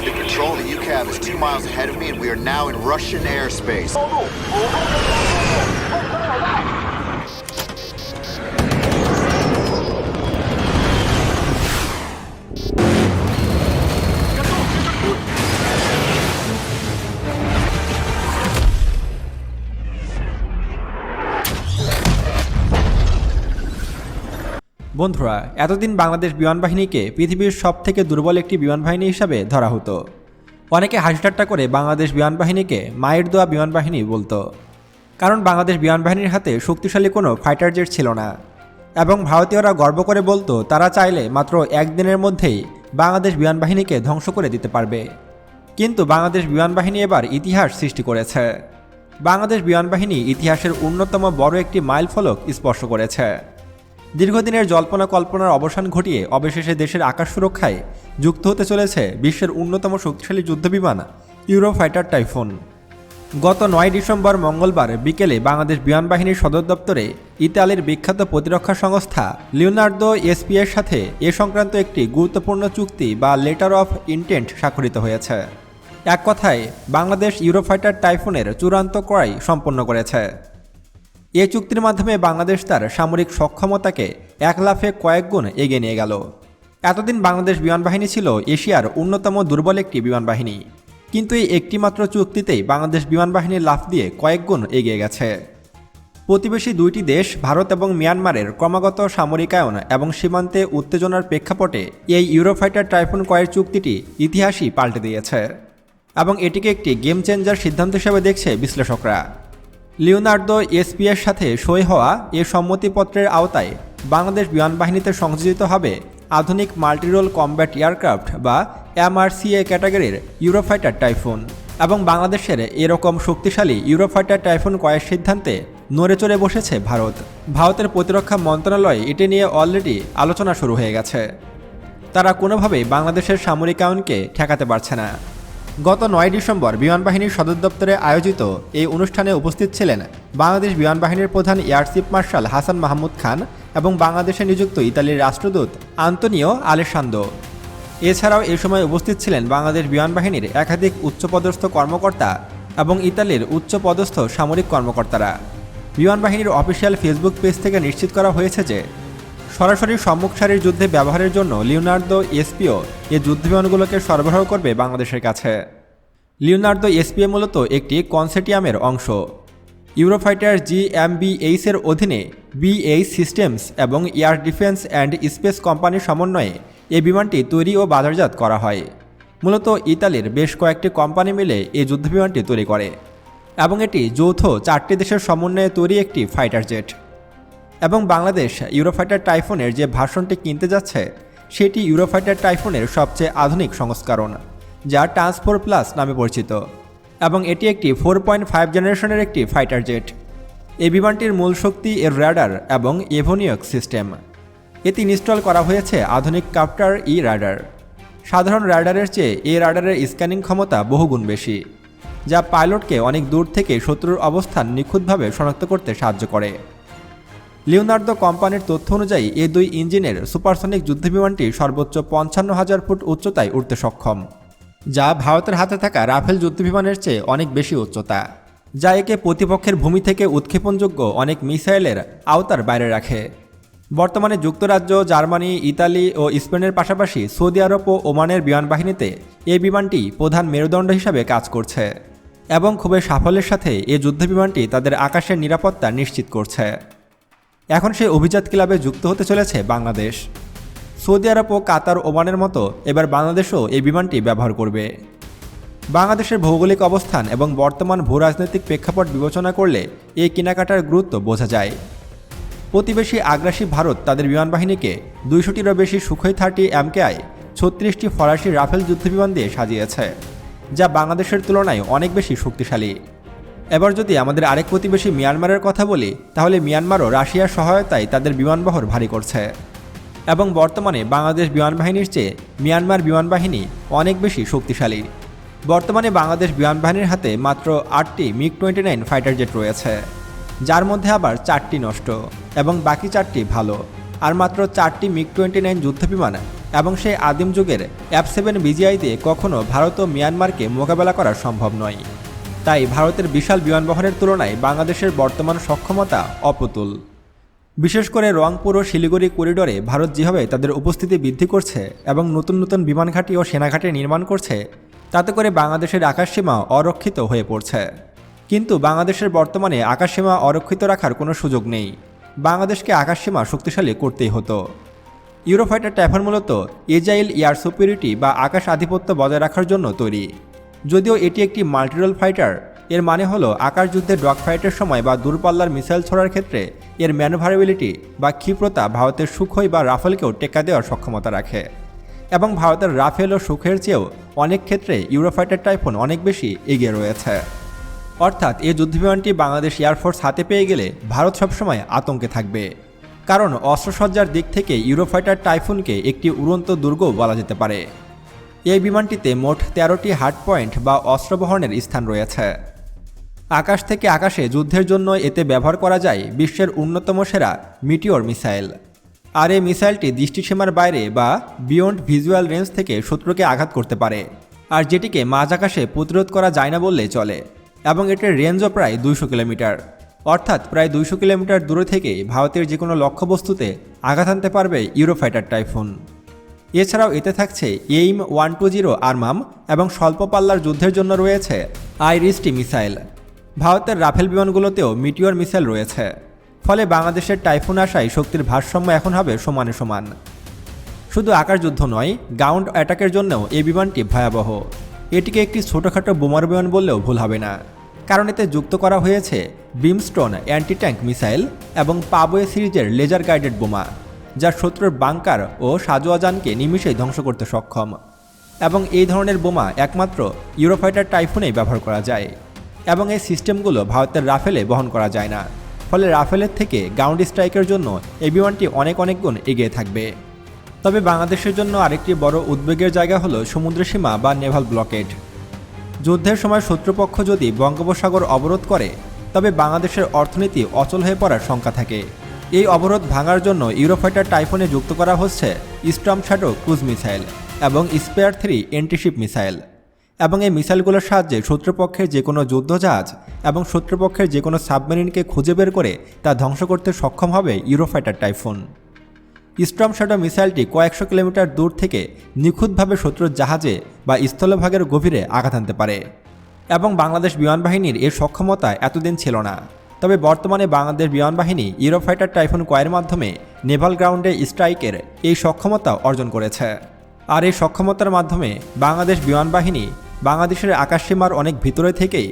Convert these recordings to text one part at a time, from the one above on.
under control. The UCAV is two miles ahead of me, and we are now in Russian airspace. Oh, oh, বন্ধুরা, এতদিন বাংলাদেশ বিমান বাহিনীকে পৃথিবীর সব থেকে দুর্বল একটি বিমান বাহিনী হিসাবে ধরা হতো। অনেকে হাসিঠাট্টা করে বাংলাদেশ বিমান বাহিনীকে মায়ের দোয়া বিমান বাহিনী বলতো। কারণ বাংলাদেশ বিমান বাহিনীর হাতে শক্তিশালী কোনো ফাইটার জেট ছিল না। এবং ভারতীয়রা গর্ব করে বলতো, তারা চাইলে মাত্র একদিনের মধ্যেই বাংলাদেশ বিমান বাহিনীকে ধ্বংস করে দিতে পারবে। কিন্তু বাংলাদেশ বিমান বাহিনী এবার ইতিহাস সৃষ্টি করেছে। বাংলাদেশ বিমান বাহিনী ইতিহাসের অন্যতম বড় একটি মাইল ফলক স্পর্শ করেছে। দীর্ঘদিনের জল্পনা কল্পনার অবসান ঘটিয়ে অবশেষে দেশের আকাশ সুরক্ষায় যুক্ত হতে চলেছে বিশ্বের অন্যতম শক্তিশালী যুদ্ধবিমান ইউরোফাইটার টাইফুন। গত নয় ডিসেম্বর মঙ্গলবার বিকেলে বাংলাদেশ বিমান বাহিনীর সদর দপ্তরে ইতালির বিখ্যাত প্রতিরক্ষা সংস্থা লিওনার্দো এসপিএর সাথে এ সংক্রান্ত একটি গুরুত্বপূর্ণ চুক্তি বা লেটার অফ ইন্টেন্ট স্বাক্ষরিত হয়েছে। এক কথায়, বাংলাদেশ ইউরোফাইটার টাইফুনের চূড়ান্ত ক্রয় সম্পন্ন করেছে। এ চুক্তির মাধ্যমে বাংলাদেশ তার সামরিক সক্ষমতাকে এক লাফে কয়েক গুণ এগিয়ে নিয়ে গেল। এতদিন বাংলাদেশ বিমান বাহিনী ছিল এশিয়ার অন্যতম দুর্বল একটি বিমান বাহিনী কিন্তু এই একটিমাত্র চুক্তিতেই বাংলাদেশ বিমান বাহিনীর লাফ দিয়ে কয়েক গুণ এগিয়ে গেছে। প্রতিবেশী দুইটি দেশ, ভারত এবং মিয়ানমারের ক্রমাগত সামরিকায়ন এবং সীমান্তে উত্তেজনার প্রেক্ষাপটে এই ইউরোফাইটার টাইফুন কয়ের চুক্তিটি ইতিহাসই পাল্টে দিয়েছে। এবং এটিকে একটি গেম চেঞ্জার সিদ্ধান্ত হিসেবে দেখছে বিশ্লেষকরা। লিওনার্দো এসপি এর সাথে সই হওয়া এ সম্মতিপত্রের আওতায় বাংলাদেশ বিমান বাহিনীতে সংযোজিত হবে আধুনিক মাল্টিরোল কমব্যাট এয়ারক্রাফট বা এমআরসিএ ক্যাটাগরির ইউরোফাইটার টাইফুন এবং বাংলাদেশের এরকম শক্তিশালী ইউরোফাইটার টাইফুন কয়েক সিদ্ধান্তে নড়ে চড়ে বসেছে ভারত। ভারতের প্রতিরক্ষা মন্ত্রণালয় এটি নিয়ে অলরেডি আলোচনা শুরু হয়ে গেছে। তারা কোনোভাবেই বাংলাদেশের সামরিক সামরিকায়নকে ঠেকাতে পারছে না। গত নয় ডিসেম্বর বিমান বাহিনীর সদর দপ্তরে আয়োজিত এই অনুষ্ঠানে উপস্থিত ছিলেন বাংলাদেশ বিমান বাহিনীর প্রধান air chief marshal Hasan Mahmud Khan এবং বাংলাদেশে নিযুক্ত ইতালির রাষ্ট্রদূত আন্তনিও আলেসান্দো এছাড়াও এ সময় উপস্থিত ছিলেন বাংলাদেশ বিমান বাহিনীর একাধিক উচ্চপদস্থ কর্মকর্তা এবং ইতালির উচ্চপদস্থ সামরিক কর্মকর্তারা। বিমান বাহিনীর অফিসিয়াল ফেসবুক পেজ থেকে নিশ্চিত করা হয়েছে যে সরাসরি সম্মুখ সারির যুদ্ধে ব্যবহারের জন্য লিওনার্দো এসপিও এ যুদ্ধবিমানগুলোকে সরবরাহ করবে বাংলাদেশের কাছে। লিওনার্দো এসপিও মূলত একটি কনসেটিয়ামের অংশ। ইউরোফাইটার জিএমবিএইচ এর অধীনে বিএইচ সিস্টেমস এবং এয়ার ডিফেন্স অ্যান্ড স্পেস কোম্পানির সমন্বয়ে এই বিমানটি তৈরি ও বাজারজাত করা হয়। মূলত ইতালির বেশ কয়েকটি কোম্পানি মিলে এই যুদ্ধবিমানটি তৈরি করে এবং এটি যৌথ চারটি দেশের সমন্বয়ে তৈরি একটি ফাইটার জেট। এবং বাংলাদেশ ইউরোফাইটার টাইফুনের যে ভাষণটি কিনতে যাচ্ছে, সেটি ইউরোফাইটার টাইফুনের সবচেয়ে আধুনিক সংস্করণ, যা ট্রান্সফোর প্লাস নামে পরিচিত, এবং এটি একটি ফোর পয়েন্ট ফাইভ জেনারেশনের একটি ফাইটার জেট। এই বিমানটির মূল শক্তি এর র্যাডার এবং এভোনিয়ক সিস্টেম। এতে ইনস্টল করা হয়েছে আধুনিক কাপ্টার ই রাডার। সাধারণ রাডারের চেয়ে এই রাডারের স্ক্যানিং ক্ষমতা বহুগুণ বেশি, যা পাইলটকে অনেক দূর থেকে শত্রুর অবস্থান নিখুঁতভাবে শনাক্ত করতে সাহায্য করে। লিওনার্দো কোম্পানির তথ্য অনুযায়ী এই দুই ইঞ্জিনের সুপারসনিক যুদ্ধবিমানটি সর্বোচ্চ পঞ্চান্ন হাজার ফুট উচ্চতায় উঠতে সক্ষম, যা ভারতের হাতে থাকা রাফেল যুদ্ধবিমানের চেয়ে অনেক বেশি উচ্চতা, যা একে প্রতিপক্ষের ভূমি থেকে উৎক্ষেপণযোগ্য অনেক মিসাইলের আওতার বাইরে রাখে। বর্তমানে যুক্তরাজ্য, জার্মানি, ইতালি ও স্পেনের পাশাপাশি সৌদি আরব ও ওমানের বিমান বাহিনীতে এই বিমানটি প্রধান মেরুদণ্ড হিসাবে কাজ করছে এবং খুবই সাফল্যের সাথে এই যুদ্ধবিমানটি তাদের আকাশের নিরাপত্তা নিশ্চিত করছে। এখন সেই অভিজাত ক্লাবে যুক্ত হতে চলেছে বাংলাদেশ। সৌদি আরব ও কাতার ওমানের মতো এবার বাংলাদেশও এই বিমানটি ব্যবহার করবে। বাংলাদেশের ভৌগোলিক অবস্থান এবং বর্তমান ভূরাজনৈতিক প্রেক্ষাপট বিবেচনা করলে এই কেনাকাটার গুরুত্ব বোঝা যায়। প্রতিবেশী আগ্রাসী ভারত তাদের বিমান বাহিনীকে দুইশোটিরও বেশি সুখই থার্টি এমকেআই, ছত্রিশটি ফরাসি রাফেল যুদ্ধবিমান দিয়ে সাজিয়েছে, যা বাংলাদেশের তুলনায় অনেক বেশি শক্তিশালী। এবার যদি আমাদের আরেক প্রতিবেশী মিয়ানমারের কথা বলি, তাহলে মিয়ানমারও রাশিয়ার সহায়তায় তাদের বিমানবহর ভারী করছে। এবং বর্তমানে বাংলাদেশ বিমান বাহিনীর চেয়ে মিয়ানমার বিমান বাহিনী অনেক বেশি শক্তিশালী। বর্তমানে বাংলাদেশ বিমান বাহিনীর হাতে মাত্র আটটি MiG twenty nine fighter jet রয়েছে, যার মধ্যে আবার চারটি নষ্ট এবং বাকি চারটি ভালো। আর মাত্র চারটি মিগ টোয়েন্টি নাইন যুদ্ধবিমান এবং সেই আদিম যুগের অ্যাপ সেভেন বিজিআই দিয়ে কখনও ভারত ও মিয়ানমারকে মোকাবেলা করা সম্ভব নয়। তাই ভারতের বিশাল বিমান বহরের তুলনায় বাংলাদেশের বর্তমান সক্ষমতা অপ্রতুল। বিশেষ করে রংপুর ও শিলিগুড়ি করিডোরে ভারত যেভাবে তাদের উপস্থিতি বৃদ্ধি করছে এবং নতুন নতুন বিমান ঘাঁটি ও সেনাঘাঁটি নির্মাণ করছে, তাতে করে বাংলাদেশের আকাশসীমা অরক্ষিত হয়ে পড়ছে। কিন্তু বাংলাদেশের বর্তমানে আকাশসীমা অরক্ষিত রাখার কোনো সুযোগ নেই। বাংলাদেশকে আকাশসীমা শক্তিশালী করতেই হতো। ইউরোফাইটার ট্যাফার মূলত এজাইল এয়ার সুপিরিটি বা আকাশ আধিপত্য বজায় রাখার জন্য তৈরি। যদিও এটি একটি মাল্টিরোল ফাইটার, এর মানে হলো আকাশ যুদ্ধে ডগ ফাইটের সময় বা দূরপাল্লার মিসাইল ছোড়ার ক্ষেত্রে এর ম্যানুভারেবিলিটি বা ক্ষিপ্রতা ভারতের সুখই বা রাফেলকেও টেক্কা দেওয়ার সক্ষমতা রাখে। এবং ভারতের রাফেল ও সুখের চেয়েও অনেক ক্ষেত্রে ইউরোফাইটার টাইফোন অনেক বেশি এগিয়ে রয়েছে। অর্থাৎ এই যুদ্ধবিমানটি বাংলাদেশ এয়ারফোর্স হাতে পেয়ে গেলে ভারত সবসময় আতঙ্কে থাকবে। কারণ অস্ত্রসজ্জার দিক থেকে ইউরোফাইটার টাইফুনকে একটি উড়ন্ত দুর্গও বলা যেতে পারে। এই বিমানটিতে মোট তেরোটি হার্ড পয়েন্ট বা অস্ত্র বহনের স্থান রয়েছে। আকাশ থেকে আকাশে যুদ্ধের জন্য এতে ব্যবহার করা যায় বিশ্বের অন্যতম সেরা মিটিওর মিসাইল। আর এই মিসাইলটি দৃষ্টিসীমার বাইরে বা বিয়ন্ড ভিজুয়াল রেঞ্জ থেকে শত্রুকে আঘাত করতে পারে, আর যেটিকে মাঝ আকাশে প্রতিরোধ করা যায় না বললেই চলে, এবং এটির রেঞ্জও প্রায় দুইশো কিলোমিটার। অর্থাৎ প্রায় দুইশো কিলোমিটার দূরে থেকে ভারতের যে কোনো লক্ষ্যবস্তুতে আঘাত আনতে পারবে ইউরোফাইটার টাইফুন। এছাড়াও এতে থাকছে AIM one two zero AMRAAM এবং স্বল্প পাল্লার যুদ্ধের জন্য রয়েছে আইরিসটি মিসাইল। ভারতের রাফেল বিমানগুলোতেও মিটিওর মিসাইল রয়েছে। ফলে বাংলাদেশের টাইফুন আসায় শক্তির ভারসাম্য এখন হবে সমানে সমান। শুধু আকার যুদ্ধ নয় গ্রাউন্ড অ্যাটাকের জন্যও এই বিমানটি ভয়াবহ। এটিকে একটি ছোটোখাটো বোমার বিমান বললেও ভুল হবে না। কারণ এতে যুক্ত করা হয়েছে বিমস্টোন অ্যান্টি ট্যাঙ্ক মিসাইল এবং পাবোয়ে সিরিজের লেজার গাইডেড বোমা। যা শত্রুর বাংকার ও সাজোয়াজানকে নিমিষেই ধ্বংস করতে সক্ষম। এবং এই ধরনের বোমা একমাত্র ইউরোফাইটার টাইফুনেই ব্যবহার করা যায়। এবং এই সিস্টেমগুলো ভারতের রাফেলে বহন করা যায় না। ফলে রাফেলের থেকে গ্রাউন্ড স্ট্রাইকের জন্য এই বিমানটি অনেক অনেক গুণ এগিয়ে থাকবে। তবে বাংলাদেশের জন্য আরেকটি বড় উদ্বেগের জায়গা হলো সমুদ্রসীমা বা নেভাল ব্লকেড। যুদ্ধের সময় শত্রুপক্ষ যদি বঙ্গোপসাগর অবরোধ করে, তবে বাংলাদেশের অর্থনীতি অচল হয়ে পড়ার শঙ্কা থাকে। এই অবরোধ ভাঙার জন্য ইউরোফাইটার টাইফুনে যুক্ত করা হচ্ছে স্ট্রম শ্যাডো ক্রুজ মিসাইল এবং স্পেয়ার থ্রি এন্টিশিপ মিসাইল। এবং এই মিসাইলগুলোর সাহায্যে শত্রুপক্ষের যে কোনো যুদ্ধজাহাজ এবং শত্রুপক্ষের যে কোনো সাবমেরিনকে খুঁজে বের করে তা ধ্বংস করতে সক্ষম হবে ইউরোফাইটার টাইফুন। স্ট্রম শ্যাডো মিসাইলটি কয়েকশো কিলোমিটার দূর থেকে নিখুঁতভাবে শত্রুর জাহাজে বা স্থলভাগের গভীরে আঘাত আনতে পারে। এবং বাংলাদেশ বিমান বাহিনীর এর সক্ষমতা এতদিন ছিল না। তবে বর্তমানে বাংলাদেশ বিমান বাহিনী ইউরোফাইটার টাইফুন কয়ের মাধ্যমে নেভাল গ্রাউন্ডে স্ট্রাইকের এই সক্ষমতা অর্জন করেছে। আর এই সক্ষমতার মাধ্যমে বাংলাদেশ বিমান বাহিনী বাংলাদেশের আকাশসীমার অনেক ভিতরে থেকেই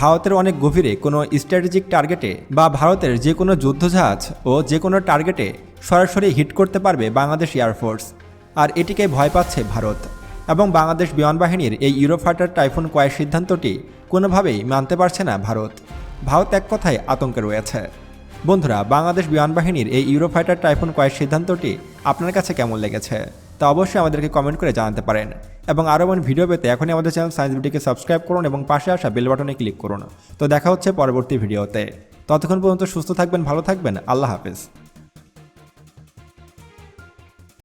ভারতের অনেক গভীরে কোনো স্ট্র্যাটেজিক টার্গেটে বা ভারতের যে কোনো যুদ্ধজাহাজ ও যে কোনো টার্গেটে সরাসরি হিট করতে পারবে বাংলাদেশ এয়ারফোর্স আর এটিকে ভয় পাচ্ছে ভারত এবং বাংলাদেশ বিমান বাহিনীর এই ইউরোফাইটার টাইফুন কয়ের সিদ্ধান্তটি কোনোভাবেই মানতে পারছে না ভারত। ভারত এক কথায় আতঙ্কে রয়েছে। বন্ধুরা, বাংলাদেশ বিমান বাহিনীর এই ইউরোফাইটার টাইফুন কয়েক সিদ্ধান্তটি আপনার কাছে কেমন লেগেছে? তা অবশ্যই আমাদেরকে কমেন্ট করে জানাতে পারেন। এবং আরও এমন ভিডিও পেতে এখনই আমাদের চ্যানেল সায়েন্স ভিডিওকে সাবস্ক্রাইব করুন এবং পাশে আসা বেল বাটনে ক্লিক করুন। তো দেখা হচ্ছে পরবর্তী ভিডিওতে। ততক্ষণ পর্যন্ত সুস্থ থাকবেন, ভালো থাকবেন। আল্লাহ হাফেজ।